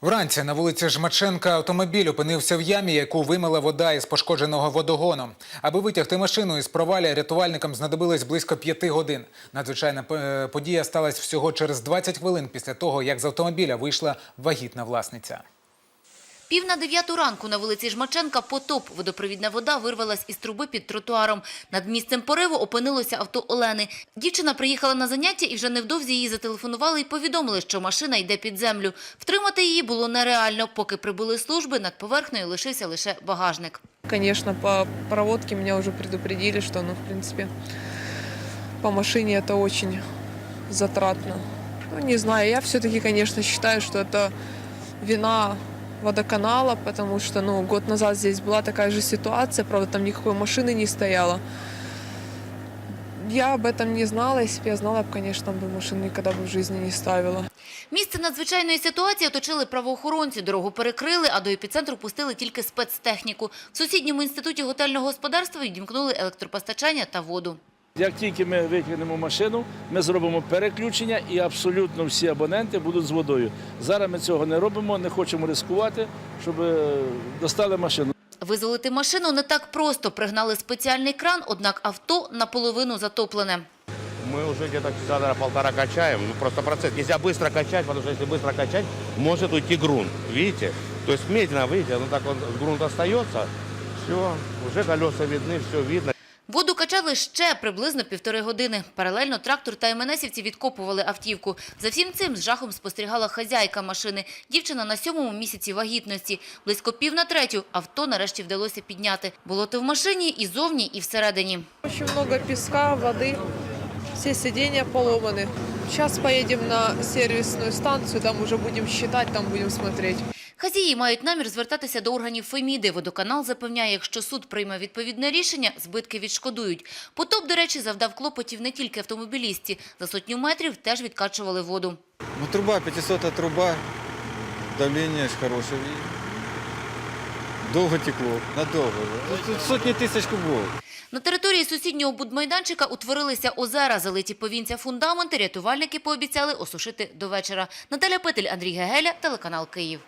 Вранці на вулиці Жмаченка автомобіль опинився в ямі, яку вимила вода із пошкодженого водогону. Аби витягти машину із провалі рятувальникам знадобилось близько п'яти годин. Надзвичайна е, подія сталася всього через 20 хвилин після того, як з автомобіля вийшла вагітна власниця. Пів на дев'яту ранку на вулиці Жмаченка потоп. Водопровідна вода вирвалась із труби під тротуаром. Над місцем пориву опинилося авто Олени. Дівчина приїхала на заняття і вже невдовзі їй зателефонували і повідомили, що машина йде під землю. Втримати її було нереально. Поки прибули служби, над поверхнею лишився лише багажник. Конечно, по проводке меня уже предупредили, что, ну, в принципе, по машине это очень затратно. Ну, не знаю, я все-таки, конечно, считаю, что это вина водоканала, потому что, ну, год назад здесь была такая же ситуация, правда, там никакой машины не стояло. Я об этом не знала, если бы я знала, бы, конечно, бы машину никогда бы в жизни не ставила. Місце надзвичайної ситуації оточили правоохоронці, дорогу перекрили, а до епіцентру пустили тільки спецтехніку. В сусідньому інституті готельного господарства відімкнули електропостачання та воду. Як тільки ми витягнемо машину, ми зробимо переключення і абсолютно всі абоненти будуть з водою. Зараз ми цього не робимо, не хочемо ризикувати, щоб е, достали машину. Визволити машину не так просто. Пригнали спеціальний кран, однак авто наполовину затоплене. Мы уже где-то часа наверное, полтора качаем. Ну, просто процесс. Нельзя быстро качать, потому что если быстро качать, может уйти грунт. Видите? То есть медленно, видите, ну так он грунт остается. Все, уже колеса видны, все видно. Воду качали ще приблизно півтори години. Паралельно трактор та МНСівці відкопували автівку. За всім цим з жахом спостерігала хазяйка машини. Дівчина на сьомому місяці вагітності. Близько пів на третю авто нарешті вдалося підняти. Болото в машині і зовні, і всередині. Очень много песка, воды, все сиденья поломаны. Сейчас поедем на сервисную станцию, там уже будем считать, там будем смотреть. Хазії мають намір звертатися до органів Феміди. Водоканал запевняє, якщо суд прийме відповідне рішення, збитки відшкодують. Потоп, до речі, завдав клопотів не тільки автомобілісті. За сотню метрів теж відкачували воду. Ну, труба, 500 труба, хорошее. И долго текло, надолго. Ну, Тут сотни тысяч кубов. На території сусіднього будмайданчика утворилися озера, залиті повінця фундаменти. Рятувальники пообіцяли осушити до вечора. Наталя Петель, Андрій Гегеля, телеканал Київ.